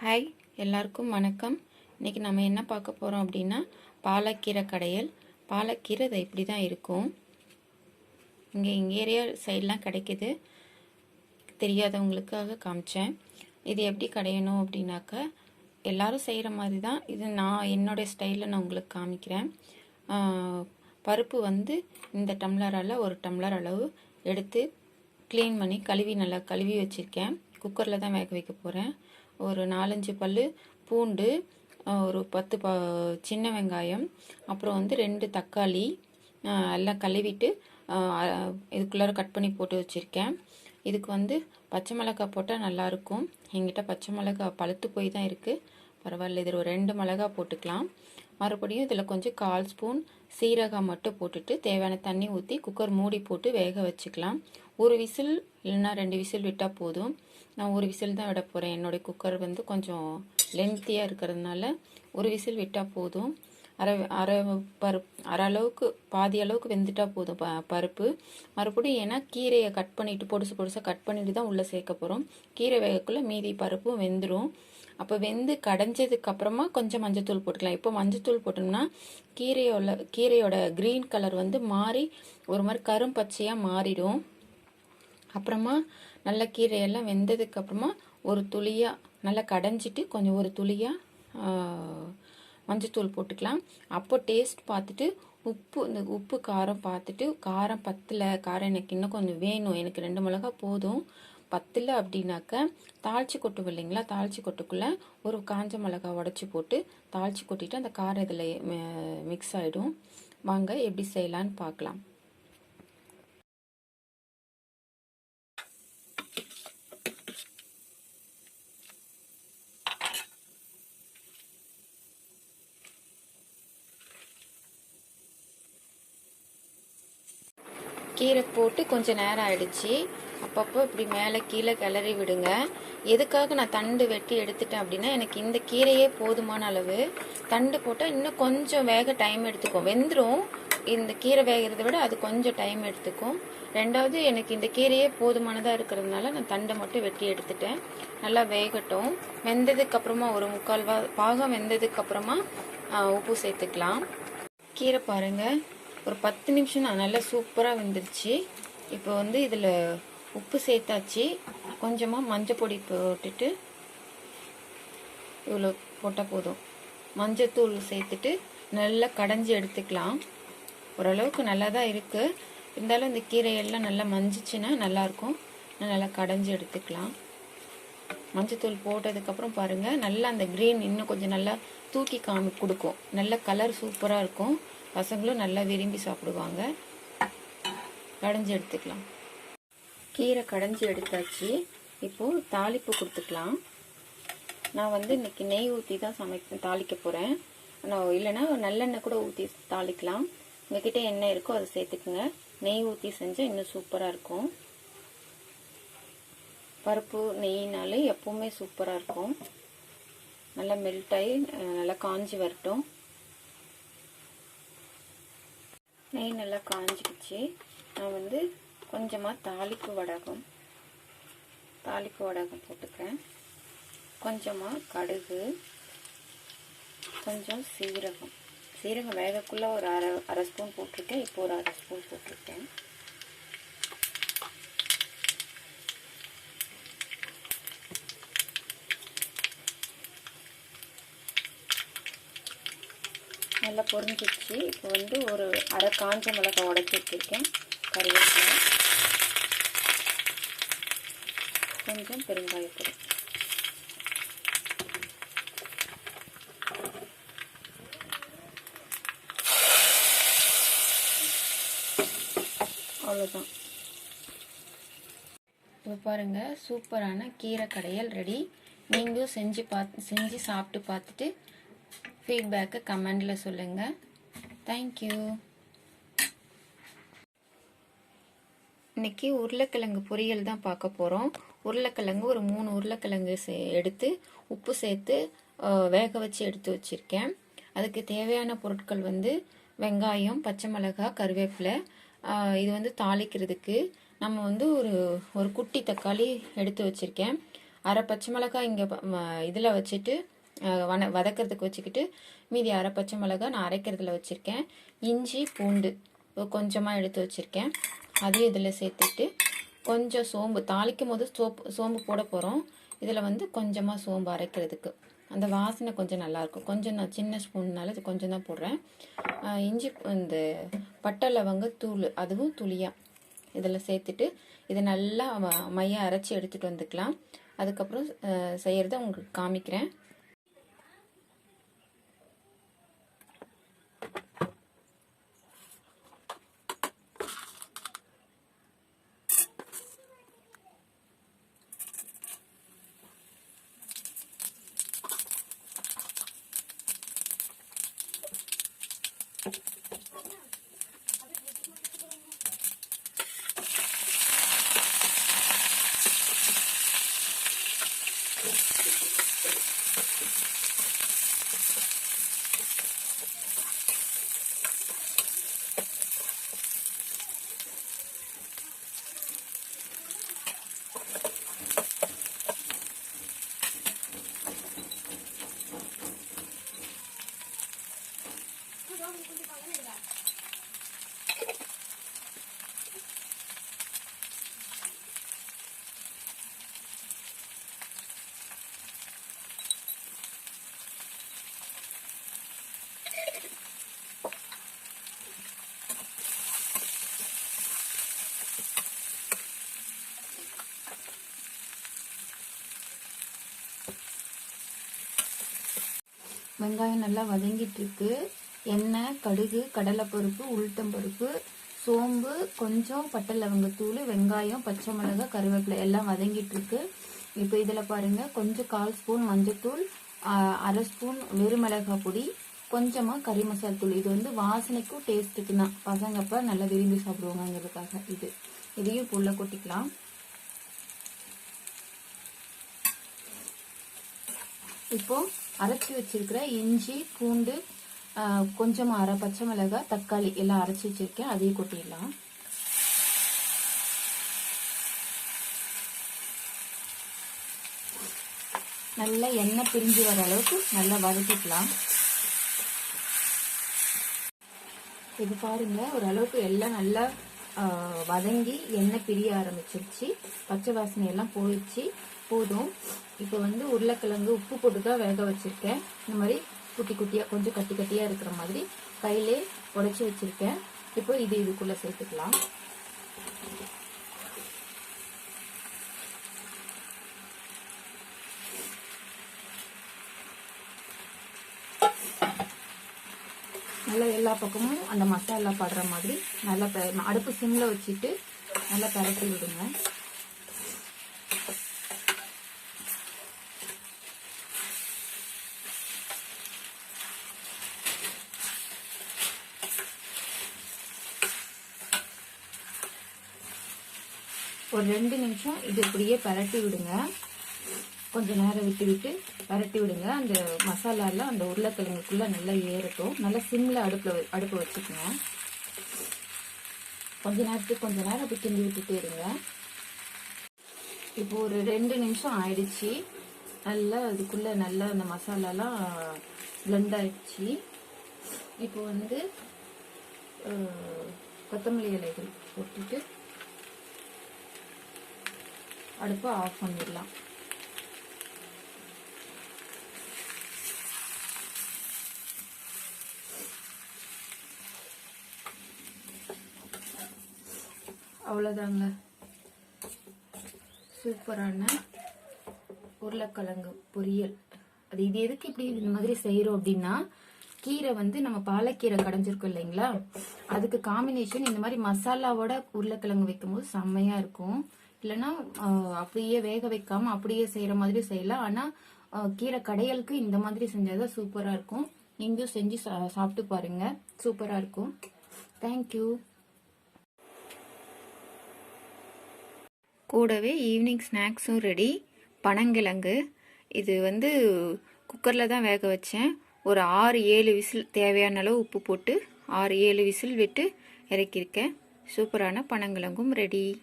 Hi எல்லாருக்கும் வணக்கம். இன்றைக்கி நம்ம என்ன பார்க்க போகிறோம் அப்படின்னா பாலக்கீரை கடையல். பாலக்கீரை அது இப்படி தான் இருக்கும். இங்கே எங்கள் ஏரியா சைட்லாம் கிடைக்குது. தெரியாதவங்களுக்காக காமிச்சேன். இது எப்படி கடையணும் அப்படின்னாக்கா எல்லாரும் செய்கிற மாதிரி தான் இது நான் என்னோடய ஸ்டைலில் நான் உங்களுக்கு காமிக்கிறேன். பருப்பு வந்து இந்த டம்ளரால் ஒரு டம்ளர் அளவு எடுத்து க்ளீன் பண்ணி கழுவி நல்லா கழுவி வச்சுருக்கேன். குக்கரில் தான் வேக வைக்க போகிறேன் ஒரு நாலஞ்சு பல் பூண்டு ஒரு பத்து ப சின்ன வெங்காயம் அப்புறம் வந்து ரெண்டு தக்காளி எல்லாம் கழுவிட்டு இதுக்குள்ளார கட் பண்ணி போட்டு வச்சுருக்கேன். இதுக்கு வந்து பச்சை மிளகாய் போட்டால் நல்லாயிருக்கும் எங்கிட்ட பச்சை மிளகாய் பழுத்து போய் தான் இருக்குது பரவாயில்ல இதில் ஒரு ரெண்டு மிளகாய் போட்டுக்கலாம். மறுபடியும் இதில் கொஞ்சம் கால் ஸ்பூன் சீரகம் மட்டும் போட்டுட்டு தேவையான தண்ணி ஊற்றி குக்கர் மூடி போட்டு வேக வச்சுக்கலாம். ஒரு விசில் இல்லைன்னா ரெண்டு விசில் விட்டால் போதும். நான் ஒரு விசில் தான் விட போகிறேன் என்னுடைய குக்கர் வந்து கொஞ்சம் லென்த்தியாக இருக்கிறதுனால ஒரு விசில் விட்டால் போதும். அரை அரை பருப்பு அரை அளவுக்கு பாதி அளவுக்கு வெந்துட்டால் போதும் ப பருப்பு. மறுபடியும் ஏன்னா கீரையை கட் பண்ணிவிட்டு பொடுசு பொடுசாக கட் பண்ணிட்டு தான் உள்ளே சேர்க்க போகிறோம் கீரை வேகக்குள்ளே மீதி பருப்பும் வெந்துடும் அப்போ வெந்து கடைஞ்சதுக்கு அப்புறமா கொஞ்சம் மஞ்சத்தூள் போட்டுக்கலாம். இப்போ மஞ்சத்தூள் போட்டோம்னா கீரையோட கீரையோட க்ரீன் கலர் வந்து மாறி ஒரு மாதிரி கரும்பச்சையாக மாறிடும். அப்புறமா நல்ல கீரையெல்லாம் வெந்ததுக்கு அப்புறமா ஒரு துளியாக நல்லா கடைஞ்சிட்டு கொஞ்சம் ஒரு துளியாக மஞ்சத்தூள் போட்டுக்கலாம். அப்போ டேஸ்ட் பார்த்துட்டு உப்பு இந்த உப்பு காரம் பார்த்துட்டு காரம் பத்தலை காரம் எனக்கு இன்னும் கொஞ்சம் வேணும். எனக்கு ரெண்டு மிளகா போதும். பத்தில் அப்படின்னாக்க தாளிச்சு கொட்டுவோம் இல்லைங்களா? தாளிச்சு கொட்டுக்குள்ளே ஒரு காஞ்ச மிளகா உடச்சி போட்டு தாளிச்சு கொட்டிட்டு அந்த காரம் இதில் மிக்ஸ் ஆகிடும் வாங்க எப்படி செய்யலான்னு பார்க்கலாம் கீரை போட்டு கொஞ்சம் நேரம் ஆயிடுச்சு. அப்பப்போ இப்படி மேலே கீழே கிளறி விடுங்க. எதுக்காக நான் தண்டு வெட்டி எடுத்துட்டேன் அப்படின்னா எனக்கு இந்த கீரையே போதுமான அளவு. தண்டு போட்டால் இன்னும் கொஞ்சம் வேக டைம் எடுத்துக்கும். வெந்துடும் இந்த கீரை வேகிறத விட அது கொஞ்சம் டைம் எடுத்துக்கும். ரெண்டாவது எனக்கு இந்த கீரையே போதுமானதாக இருக்கிறதுனால நான் தண்டை மட்டும் வெட்டி எடுத்துட்டேன். நல்லா வேகட்டும். வெந்ததுக்கப்புறமா ஒரு முக்கால் வா பாகம் வெந்ததுக்கப்புறமா உப்பு சேர்த்துக்கலாம். கீரை பாருங்கள் ஒரு பத்து நிமிஷம் தான் நல்லா சூப்பராக வெந்துருச்சு. இப்போ வந்து இதில் உப்பு சேர்த்தாச்சு. கொஞ்சமாக மஞ்சள் பொடி போட்டுட்டு இவ்வளோ போட்டால் போதும். மஞ்சத்தூள் சேர்த்துட்டு நல்லா கடைஞ்சி எடுத்துக்கலாம். ஓரளவுக்கு நல்லா தான் இருக்குது இருந்தாலும் இந்த கீரையெல்லாம் நல்லா மஞ்சிச்சுன்னா நல்லாயிருக்கும். நல்லா கடைஞ்சி எடுத்துக்கலாம். மஞ்சத்தூள் போட்டதுக்கப்புறம் பாருங்கள் நல்லா அந்த க்ரீன் இன்னும் கொஞ்சம் நல்லா தூக்கி காமி கொடுக்கும். நல்ல கலர் சூப்பராக இருக்கும். பசங்களும் நல்லா விரும்பி சாப்பிடுவாங்க. கடைஞ்சி எடுத்துக்கலாம். கீரை கடைஞ்சி எடுத்தாச்சு. இப்போது தாளிப்பு கொடுத்துக்கலாம். நான் வந்து இன்னைக்கு நெய் ஊற்றி தான் சமைக்க தாளிக்க போகிறேன் நான் இல்லைன்னா நல்லெண்ணெய் கூட ஊற்றி தாளிக்கலாம். உங்ககிட்ட எண்ணெய் இருக்கோ அதை சேர்த்துக்குங்க. நெய் ஊற்றி செஞ்சால் இன்னும் சூப்பராக இருக்கும். பருப்பு நெய்னாலே எப்பவுமே சூப்பராக இருக்கும். நல்லா மெல்ட் ஆகி நல்லா காஞ்சி வரட்டும். நெய் நல்லா காஞ்சிடுச்சு நான் வந்து கொஞ்சமாக தாளிப்பு வடகம் தாளிப்பு வடகம் போட்டுக்கிறேன். கொஞ்சமாக கடுகு கொஞ்சம் சீரகம். சீரகம் வேகக்குள்ளே ஒரு அரை அரை ஸ்பூன் போட்டிருக்கேன். இப்போ ஒரு அரை ஸ்பூன் போட்டிருக்கேன். நல்லா பொரிஞ்சிடுச்சு. இப்போ வந்து ஒரு அரை காஞ்ச மிளகாய் உடச்சி வச்சுருக்கேன். கருவேப்பிலை. கொஞ்சம் பெருங்காயப்பொடி அவ்வளோதான் இப்போ பாருங்கள் சூப்பரான கீரை கடையல் ரெடி நீங்களும் செஞ்சு பார்த்து செஞ்சு சாப்பிட்டு பார்த்துட்டு ஃபீட்பேக்கை கமெண்டில் சொல்லுங்கள் தேங்க்யூ இன்னைக்கு உருளைக்கிழங்கு பொரியல் தான் பார்க்க போகிறோம் உருளைக்கிழங்கு ஒரு மூணு உருளைக்கிழங்கு சே எடுத்து உப்பு சேர்த்து வேக வச்சு எடுத்து வச்சுருக்கேன். அதுக்கு தேவையான பொருட்கள் வந்து வெங்காயம் பச்சை மிளகாய் கருவேப்பிலை இது வந்து தாளிக்கிறதுக்கு நம்ம வந்து ஒரு ஒரு குட்டி தக்காளி எடுத்து வச்சுருக்கேன். அரை பச்சை மிளகாய் இங்கே இதில் வச்சுட்டு வன வதக்கிறதுக்கு வச்சுக்கிட்டு மீதி அரை பச்சை மிளகாய் நான் அரைக்கிறதுல வச்சுருக்கேன். இஞ்சி பூண்டு கொஞ்சமாக எடுத்து வச்சுருக்கேன். அதையும் இதில் சேர்த்துட்டு கொஞ்சம் சோம்பு தாளிக்கும் போது சோப்பு சோம்பு போட போகிறோம் இதில் வந்து கொஞ்சமாக சோம்பு அரைக்கிறதுக்கு. அந்த வாசனை கொஞ்சம் நல்லாயிருக்கும் கொஞ்சம் நான் சின்ன ஸ்பூன்னால இது கொஞ்சம் தான் போடுறேன். இஞ்சி இந்த பட்டை லவங்க தூள் அதுவும் துளியாக இதில் சேர்த்துட்டு இதை நல்லா ம- அரைச்சி எடுத்துகிட்டு வந்துக்கலாம். அதுக்கப்புறம் செய்கிறத உங்களுக்கு காமிக்கிறேன். வெங்காயம் நல்லா வதங்கிட்டு இருக்கு எண்ணெய் கடுகு கடலைப்பருப்பு உளுத்தம்பருப்பு சோம்பு கொஞ்சம் பட்டை லவங்கத்தூள் வெங்காயம் பச்சை மிளகாய் கருவேப்பிலை எல்லாம் வதங்கிட்டு இருக்கு இப்போ இதில் பாருங்க கொஞ்சம் கால் ஸ்பூன் மஞ்சத்தூள் அரை ஸ்பூன் வெறுமிளகாய் பொடி கொஞ்சமாக கறி மசால் தூள். இது வந்து வாசனைக்கும் டேஸ்ட்டுக்கு தான் பசங்க அப்போ நல்லா விரும்பி சாப்பிடுவாங்கங்கிறதுக்காக இது. இதையும் இப்போ உள்ள கொட்டிக்கலாம். இப்போ அரைச்சி வச்சிருக்கிற இஞ்சி பூண்டு கொஞ்சமாக அரை பச்சை மிளகாய் தக்காளி எல்லாம் அரைச்சி வச்சிருக்கேன். அதையும் கொட்டிடலாம். நல்லா எண்ணெய் பிரிஞ்சு வர அளவுக்கு நல்லா வதக்கிக்கலாம். இது பாருங்க ஓரளவுக்கு எல்லாம் நல்லா வதங்கி எண்ணெய் பிரிய ஆரம்பிச்சிருச்சு. பச்சை வாசனை எல்லாம் போயிடுச்சு. போதும். இப்போ வந்து உருளைக்கிழங்கு உப்பு போட்டு தான் வேக வச்சிருக்கேன். இந்த மாதிரி குட்டி குட்டியாக கொஞ்சம் கட்டி கட்டியா இருக்கிற மாதிரி கையிலே உடச்சி வச்சிருக்கேன். இப்போ இது இதுக்குள்ளே சேர்த்துக்கலாம். நல்லா எல்லா பக்கமும் அந்த மசாலா படுற மாதிரி நல்லா அடுப்பு சிம்ல வச்சுட்டு நல்லா பரட்டி விடுங்க. ஒரு ரெண்டு நிமிஷம் இது இப்படியே பரட்டி விடுங்க. கொஞ்ச நேரம் விட்டு விட்டு பரட்டி விடுங்க. அந்த மசாலாலாம் அந்த உருளைக்கிழங்குக்குள்ளே நல்லா ஏறட்டும். நல்லா சிம்மில் அடுப்பில் வ- அடுப்பு வச்சுக்கோங்க. கொஞ்ச நேரத்துக்கு கொஞ்ச நேரம் அப்படி கிண்டி விட்டுட்டே இருங்க. இப்போ ஒரு ரெண்டு நிமிஷம் ஆயிடுச்சு. நல்லா அதுக்குள்ள நல்லா அந்த மசாலாலாம் பிளெண்ட் ஆயிடுச்சு. இப்போ வந்து கொத்தமல்லி இலைகள் போட்டுட்டு அடுப்பை ஆஃப் பண்ணிடலாம். அவ்வளோதாங்க சூப்பரான உருளைக்கிழங்கு பொரியல். அது இது எதுக்கு இப்படி இந்த மாதிரி செய்கிறோம் அப்படின்னா கீரை வந்து நம்ம பாலக்கீரை கடைஞ்சிருக்கோம் இல்லைங்களா? அதுக்கு காம்பினேஷன் இந்த மாதிரி மசாலாவோட உருளைக்கிழங்கு வைக்கும்போது செம்மையாக இருக்கும். இல்லைன்னா அப்படியே வேக வைக்காம அப்படியே செய்யற மாதிரி செய்யலாம் ஆனா கீரை கடையலுக்கு இந்த மாதிரி செஞ்சாதான் சூப்பரா இருக்கும். நீங்களும் செஞ்சு சா- சாப்பிட்டு பாருங்க. சூப்பரா இருக்கும். தேங்க்யூ கூடவே ஈவினிங் ஸ்நாக்ஸும் ரெடி பனங்கிழங்கு. இது வந்து குக்கரில் தான் வேக வச்சேன். ஒரு ஆறு ஏழு விசில் தேவையான அளவு உப்பு போட்டு ஆறு ஏழு விசில் விட்டு இறக்கியிருக்கேன். சூப்பரான பனங்கிழங்கும் ரெடி